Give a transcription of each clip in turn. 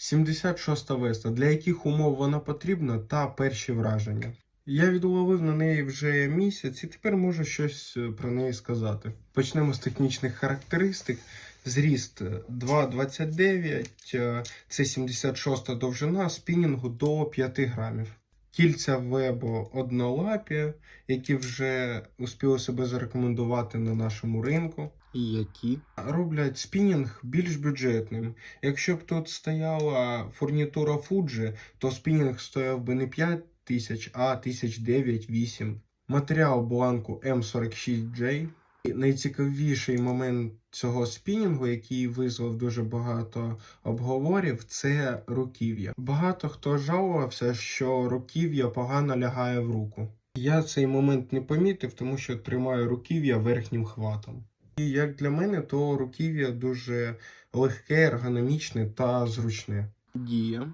76 Веста. Для яких умов вона потрібна та перші враження. Я відловив на неї вже місяць і тепер можу щось е, про неї сказати. Почнемо з технічних характеристик. Зріст е, 2,29, е, це 76 довжина спінінгу до 5 грамів. Кільця вебо однолапі, які вже успіли себе зарекомендувати на нашому ринку. Які? Роблять спінінг більш бюджетним. Якщо б тут стояла фурнітура Fuji, то спінінг стояв би не 5 тисяч, а тисяч 9-8. Матеріал бланку M46J. І Найцікавіший момент цього спінінгу, який визвав дуже багато обговорів, це руків'я. Багато хто жалувався, що руків'я погано лягає в руку. Я цей момент не помітив, тому що тримаю руків'я верхнім хватом. І як для мене, то руків'я дуже легке, ергономічне та зручне. Дія.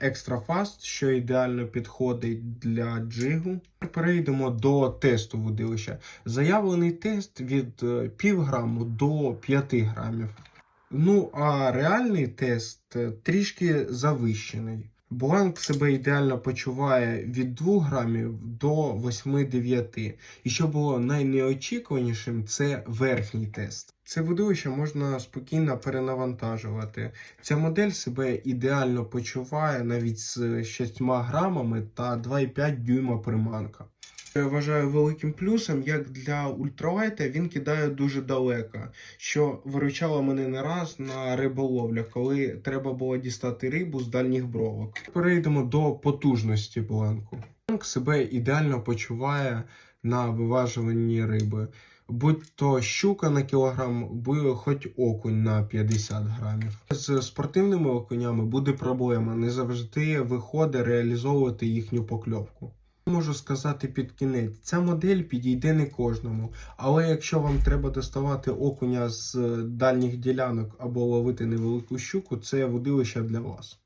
Extra Fast, що ідеально підходить для джигу. Перейдемо до тесту вудилища. Заявлений тест від е, пів граму до 5 грамів. Ну а реальний тест е, трішки завищений. Бланк себе ідеально почуває від 2 грамів до 8-9. І що було найнеочікуванішим, це верхній тест. Це водилище можна спокійно перенавантажувати. Ця модель себе ідеально почуває навіть з 6 грамами та 2,5 дюйма приманка. Я вважаю великим плюсом, як для ультралайта він кидає дуже далеко, що виручало мене не раз на риболовлях, коли треба було дістати рибу з дальніх бровок. Перейдемо до потужності бланку. Бланк себе ідеально почуває на виважуванні риби. Будь то щука на кілограм, будь хоч окунь на 50 грамів. З спортивними окунями буде проблема. Не завжди виходить реалізовувати їхню покльовку. Можу сказати під кінець, ця модель підійде не кожному, але якщо вам треба доставати окуня з дальніх ділянок або ловити невелику щуку, це водилище для вас.